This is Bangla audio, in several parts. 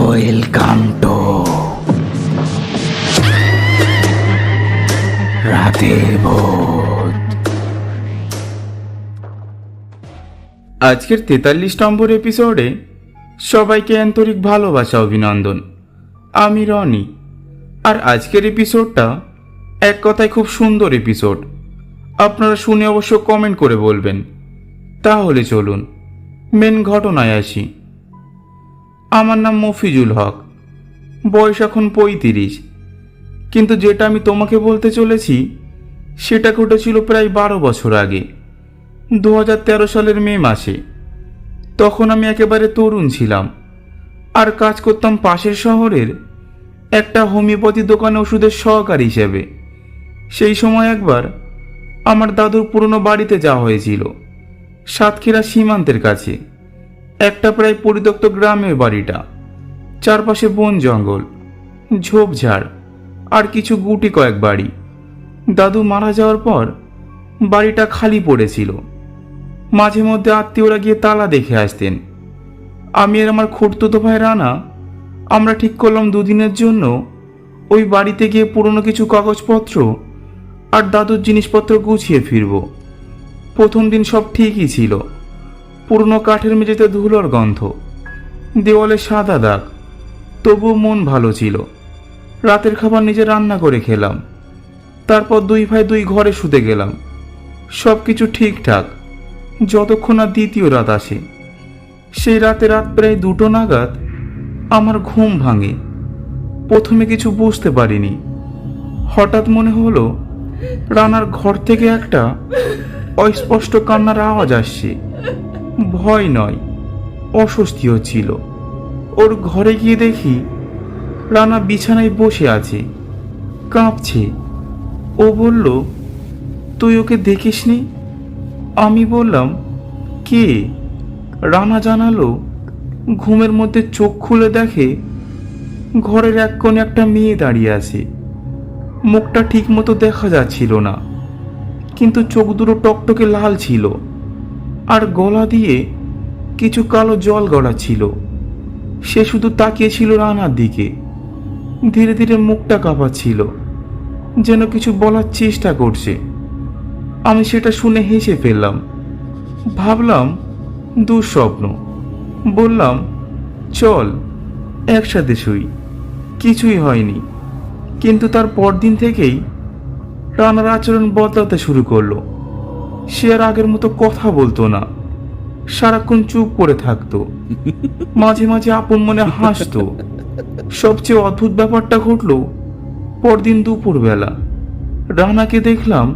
ওয়েলকাম টু ভোজ আজকের তেতাল্লিশ নম্বর এপিসোডে সবাইকে আন্তরিক ভালোবাসা, অভিনন্দন। আমি রনি। আর আজকের এপিসোডটা এক কথায় খুব সুন্দর এপিসোড আপনারা শুনে অবশ্য কমেন্ট করে বলবেন। তাহলে চলুন মেন ঘটনায় আসি। আমার নাম মফিজুল হক। বয়স এখন পঁয়ত্রিশ। কিন্তু যেটা আমি তোমাকে বলতে চলেছি সেটা ঘটেছিল প্রায় বারো বছর আগে দু হাজার তেরো সালের মে মাসে। তখন আমি একেবারে তরুণ ছিলাম আর কাজ করতাম পাশের শহরের একটা হোমিওপ্যাথি দোকানে ওষুধের সহকারী হিসেবে। সেই সময় একবার আমার দাদুর পুরনো বাড়িতে যাওয়া হয়েছিল, সাতক্ষীরা সীমান্তের কাছে। একটা প্রায় পরিত্যক্ত গ্রামের বাড়িটা। চারপাশে বন জঙ্গল, ঝোপঝাড়, আর কিছু গুটি কয়েক বাড়ি। দাদু মারা যাওয়ার পর বাড়িটা খালি পড়েছিল। মাঝে মধ্যে আত্মীয়রা গিয়ে তালা দেখে আসতেন। আমি আর আমার খুঁড়তুতো ভাই রানা, আমরা ঠিক করলাম দুদিনের জন্য ওই বাড়িতে গিয়ে পুরনো কিছু কাগজপত্র আর দাদুর জিনিসপত্র গুছিয়ে ফিরব। প্রথম দিন সব ঠিকই ছিল। পুরনো কাঠের মেঝেতে ধুলোর গন্ধ। দেওয়ালে সাদা দাগ। তবুও মন ভালো ছিল। রাতের খাবার নিজে রান্না করে খেলাম। তারপর দুই ভাই দুই ঘরে শুতে গেলাম। সব কিছু ঠিকঠাক। যতক্ষণ না দ্বিতীয় রাত আসে। সেই রাতে রাত প্রায় দুটো নাগাদ আমার ঘুম ভাঙে। প্রথমে কিছু বুঝতে পারিনি। হঠাৎ মনে হলো, রানার ঘর থেকে একটা অস্পষ্ট কান্নার আওয়াজ আসছে। ভয় নয়, অস্বস্তিও ছিল। ওর ঘরে গিয়ে দেখি রানা বিছানায় বসে আছে, কাঁপছে। ও বলল, তুই ওকে দেখিসনি? আমি বললাম, কে? রানা জানালো, ঘুমের মধ্যে চোখ খুলে দেখে ঘরের এক কোণে একটা মেয়ে দাঁড়িয়ে আছে। মুখটা ঠিক মতো দেখা যাচ্ছিল না, কিন্তু চোখ দুটো টকটকে লাল ছিল। আর গলা দিয়ে কিছু কালো জল গড়া ছিল। সে শুধু তাকিয়ে ছিল রানার দিকে। ধীরে ধীরে মুখটা কাঁপাচ্ছিল। যেন কিছু বলার চেষ্টা করছে। আমি সেটা শুনে হেসে ফেললাম। ভাবলাম, দুঃস্বপ্ন। বললাম, চল, একসাথে শুই। কিছুই হয়নি। কিন্তু তার পরদিন থেকেই রানার আচরণ বদলাতে শুরু করল। সে আর আগের মতো কথা বলতো না। সারাক্ষণ চুপ করে থাকতো। মাঝে মাঝে আপন মনে হাসতো। সবচেয়ে অদ্ভুত ব্যাপারটা ঘটলো পরদিন দুপুরবেলা। রানাকে দেখলাম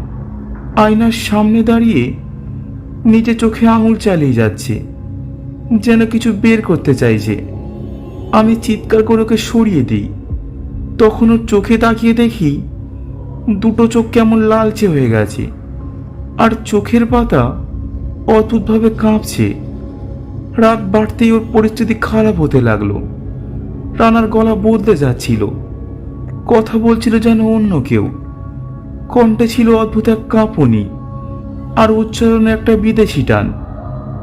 আয়নার সামনে দাঁড়িয়ে নিজে চোখে আঙুল চালিয়ে যাচ্ছে, যেন কিছু বের করতে চাইছে আমি চিৎকার করে ওকে সরিয়ে দিই। তখন ওর চোখে তাকিয়ে দেখি দুটো চোখ কেমন লালচে হয়ে গেছে। আর চোখের পাতা অদ্ভুতভাবে কাঁপছে। রাত বাড়তেই ওর পরিস্থিতি খারাপ হতে লাগল। রানার গলা বদলে যাচ্ছিল। কথা বলছিল যেন অন্য কেউ। কণ্ঠে ছিল অদ্ভুত এক কাঁপুনি আর উচ্চারণে একটা বিদেশি টান।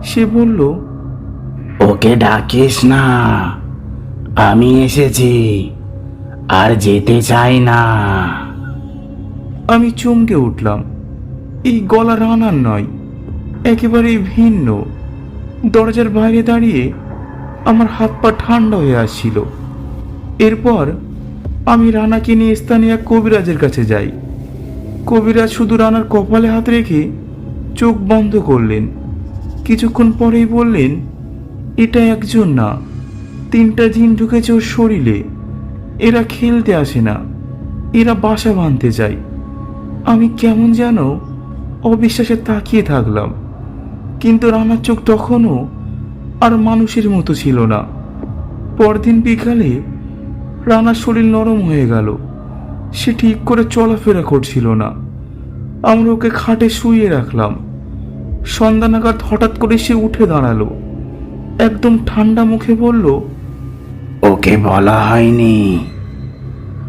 সে বলল ওকে ডাকিস না। আমি এসেছি। আর যেতে চাই না। আমি চমকে উঠলাম। এই গলা রানার নয়, একেবারেই ভিন্ন। দরজার বাইরে দাঁড়িয়ে আমার হাত পা ঠান্ডা হয়ে আসছিল। এরপর আমি রানাকে নিয়ে স্থানীয় এক কবিরাজের কাছে যাই। কবিরাজ শুধু রানার কপালে হাত রেখে চোখ বন্ধ করলেন। কিছুক্ষণ পরেই বললেন, এটা একজন না, তিনটা জিন ঢুকেছে ওর শরীরে। এরা খেলতে আসে না, এরা বাসা বাঁধতে চায় আমি কেমন যেন অবিশ্বাসে তাকিয়ে থাকলাম। কিন্তু রানার চোখ তখনও আর মানুষের মতো ছিল না। পরদিন বিকালে রানার শরীর নরম হয়ে গেল। সে ঠিক করে চলাফেরা করছিল না। আমরা ওকে খাটে শুইয়ে রাখলাম। সন্ধ্যা নাগাদ হঠাৎ করে সে উঠে দাঁড়াল। একদম ঠান্ডা মুখে বলল, ওকে বলা হয়নি।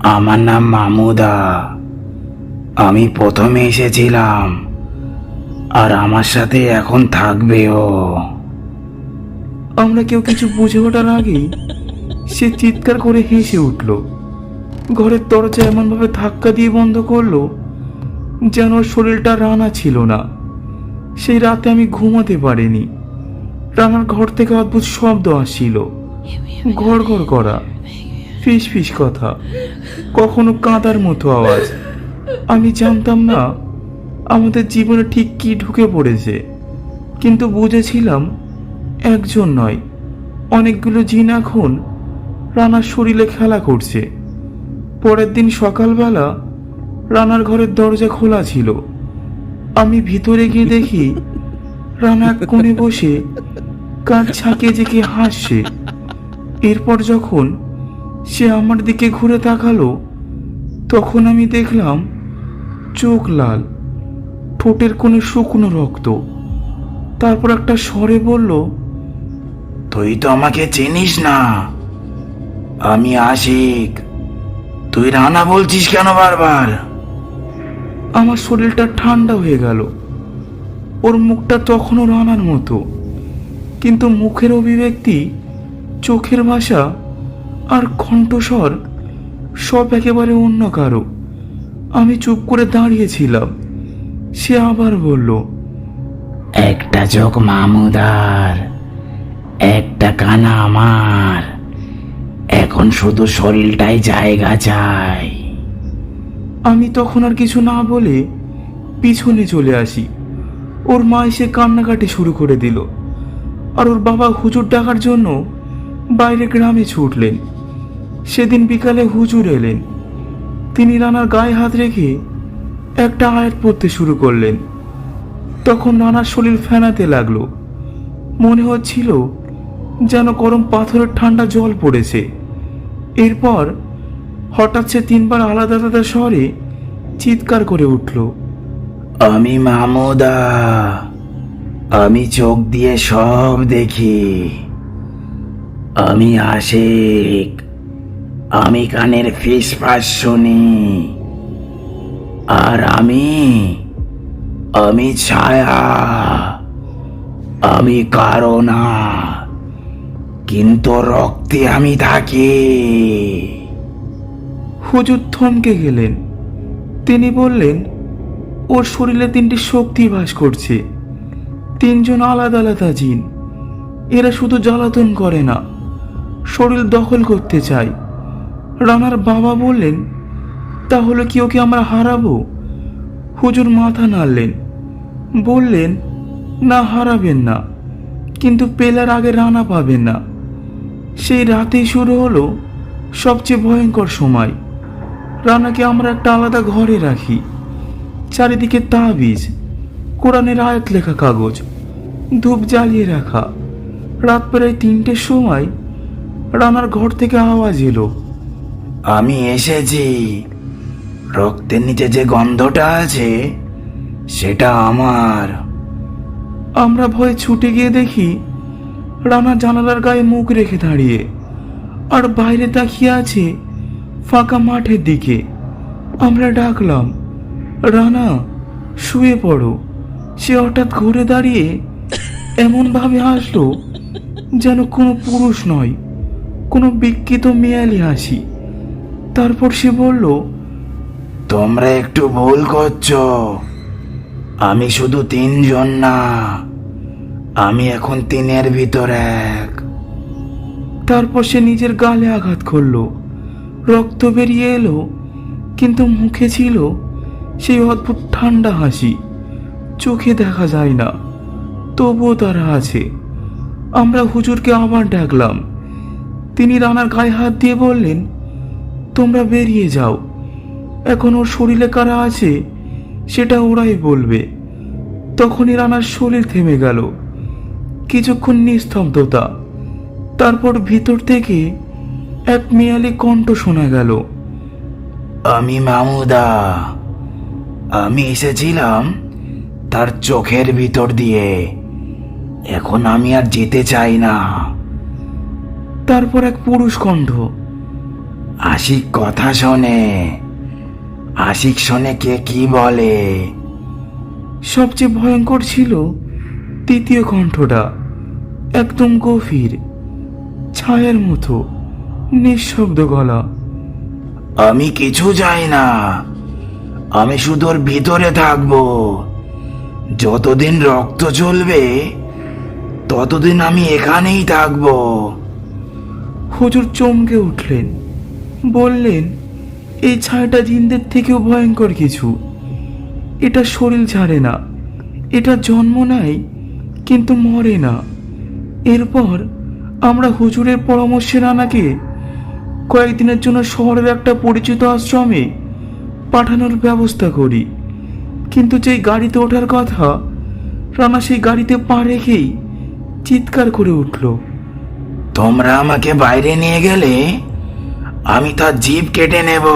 আমার নাম মামুদা। আমি প্রথমে এসেছিলাম। আর আমার সাথে এখন থাকবে ও আমরা কেউ কিছু বুঝে ওঠার আগেই সে চিৎকার করে হেসে উঠল। ঘরের দরজা এমনভাবে ধাক্কা দিয়ে বন্ধ করল যেন শরীরটা রানা ছিল না। সেই রাতে আমি ঘুমাতে পারিনি। রানার ঘর থেকে অদ্ভুত শব্দ আসছিল। ঘর ঘর করা ফিস ফিস কথা, কখনো কাঁদার মতো আওয়াজ। আমি জানতাম না আমাদের জীবনে ঠিক কি ঢুকে পড়েছে। কিন্তু বুঝেছিলাম, একজন নয়, অনেকগুলো জিন এখন রানার শরীরে খেলা করছে। পরের দিন সকালবেলা রানার ঘরের দরজা খোলা ছিল। আমি ভিতরে গিয়ে দেখি রানা এক কোণে বসে কান ছাকিয়ে জেকে হাসছে। এরপর যখন সে আমার দিকে ঘুরে তাকালো, তখন আমি দেখলাম চোখ লাল। ঠোঁটের কোণে শুকনো রক্ত। তারপর একটা স্বরে বলল, তুই তো আমাকে চিনিস না। আমি আশিক। তুই রানা বলছিস কেন বারবার? আমার শরীরটা ঠান্ডা হয়ে গেল। ওর মুখটা তখনও রানার মতো। কিন্তু মুখের অভিব্যক্তি, চোখের ভাষা আর কণ্ঠস্বর সব একেবারে অন্য কারও। আমি চুপ করে দাঁড়িয়েছিলাম। সে আবার বলল একটা চোখ মামুদার একটা কানা আমার। এখন শুধু শরীরটাই জায়গা চাই। আমি তখন আর কিছু না বলে পিছনে চলে আসি। ওর মা এসে কান্নাকাটি শুরু করে দিল আর ওর বাবা হুজুর ডাকার জন্য বাইরে গ্রামে ছুটলেন। সেদিন বিকালে হুজুর এলেন। তিনি রানার গায়ে হাত রেখে একটা আয়াত পড়তে শুরু করলেন। তখন নানার শরীর ফেনাতে লাগল। মনে হচ্ছিল যেন গরম পাথরের ঠান্ডা জল পড়েছে। এরপর হঠাৎ সে তিনবার আলাদা আলাদা স্বরে চিৎকার করে উঠল, আমি মামুদা আমি চোখ দিয়ে সব দেখি। আমি আশিক, আমি কানের ফিস ফিসফাস শুনি। আর আমি আমি ছায়া, আমি কারও না কিন্তু রক্তে আমি থাকি। হুজুর থমকে গেলেন। তিনি বললেন, ওর শরীরে তিনটি শক্তি বাস করছে। তিনজন আলাদা আলাদা জিন। এরা শুধু জ্বালাতন করে না, শরীর দখল করতে চায়। রানার বাবা বললেন তাহলে কি ওকে আমরা হারাবো? হুজুর মাথা নাড়লেন। বললেন, না, হারাবেন না। কিন্তু পেলার আগে রানা পাবেন না। সেই রাতেই শুরু হলো সবচেয়ে ভয়ঙ্কর সময়। রানাকে আমরা একটা আলাদা ঘরে রাখি। চারিদিকে তাবিজ, কোরআনের আয়াত লেখা কাগজ, ধূপ জ্বালিয়ে রাখা। রাত প্রায় তিনটের সময় রানার ঘর থেকে আওয়াজ এলো। আমি এসেছি। রক্তের নিচে যে গন্ধটা আছে, সেটা আমার। আমরা ভয়ে ছুটে গিয়ে দেখি রানা জানালার গায়ে মুখ রেখে দাঁড়িয়ে, আর বাইরে তাকিয়ে আছে ফাঁকা মাঠের দিকে। আমরা ডাকলাম, রানা, শুয়ে পড়ো। সে হঠাৎ ঘুরে দাঁড়িয়ে এমনভাবে হাসলো যেন কোনো পুরুষ নয়, কোনো বিকৃত মেয়ালি হাসি। তারপর সে বলল তোমরা একটু ভুল করছ। আমি শুধু তিনজন না, আমি এখন তিনের ভিতর এক। তারপর সে নিজের গালে আঘাত করল, রক্ত বেরিয়ে এলো, কিন্তু মুখে ছিল সেই অদ্ভুত ঠান্ডা হাসি। চোখে দেখা যায় না, তবুও তারা আছে। আমরা হুজুরকে আবার ডাকলাম। তিনি রানার গায়ে হাত দিয়ে বললেন, তোমরা বেরিয়ে যাও। এখন ওর শরীরে কারা আছে সেটা ওরাই বলবে। তখনই রানার শরীর থেমে গেল। কিছুক্ষণ নিস্তব্ধতা। তারপর ভিতর থেকে এক মেয়ালি কণ্ঠ শোনা গেল। আমি মামুদা। আমি এসেছিলাম তার চোখের ভিতর দিয়ে। এখন আমি আর যেতে চাই না। তারপর এক পুরুষ কণ্ঠ। আশিক কথা শোনে। আশিক শোনে কে কি বলে? সবচেয়ে ভয়ঙ্কর ছিল তৃতীয় কণ্ঠটা একদম গভীর ছায়ার মতো নিঃশব্দ গলা। আমি কিছু চাই না আমি শুধু ভিতরে থাকব। যতদিন রক্ত চলবে ততদিন আমি এখানেই থাকব। হুজুর চমকে উঠলেন বললেন এই ছায়াটা জিনদের থেকেও ভয়ঙ্কর কিছু। এটা শরীর ছাড়ে না। এটা জন্ম নেয়, কিন্তু মরে না। এরপর আমরা হুজুরের পরামর্শে রানাকে কয়েকদিনের জন্য শহরের একটা পরিচিত আশ্রমে পাঠানোর ব্যবস্থা করি। কিন্তু যেই গাড়িতে ওঠার কথা, রানা সেই গাড়িতে পা রেখেই চিৎকার করে উঠল। তোমরা আমাকে বাইরে নিয়ে গেলে? আমি তার জিভ কেটে নেব।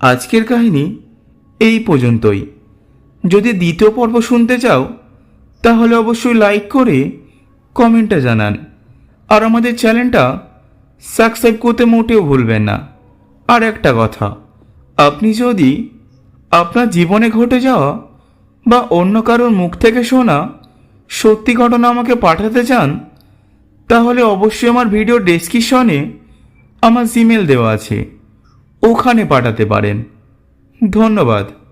আজকের কাহিনী এই পর্যন্তই। যদি দ্বিতীয় পর্ব শুনতে চাও, তাহলে অবশ্যই লাইক করে কমেন্টটা জানান। আর আমাদের চ্যানেলটা সাবস্ক্রাইব করতে মোটেও ভুলবেন না। আর একটা কথা, আপনি যদি আপনার জীবনে ঘটে যাওয়া বা অন্য কারোর মুখ থেকে শোনা সত্যি ঘটনা আমাকে পাঠাতে চান তাহলে অবশ্যই আমার ভিডিও ডেসক্রিপশনে আমার জিমেল দেওয়া আছে। ওখানে পাঠাতে পারেন। ধন্যবাদ।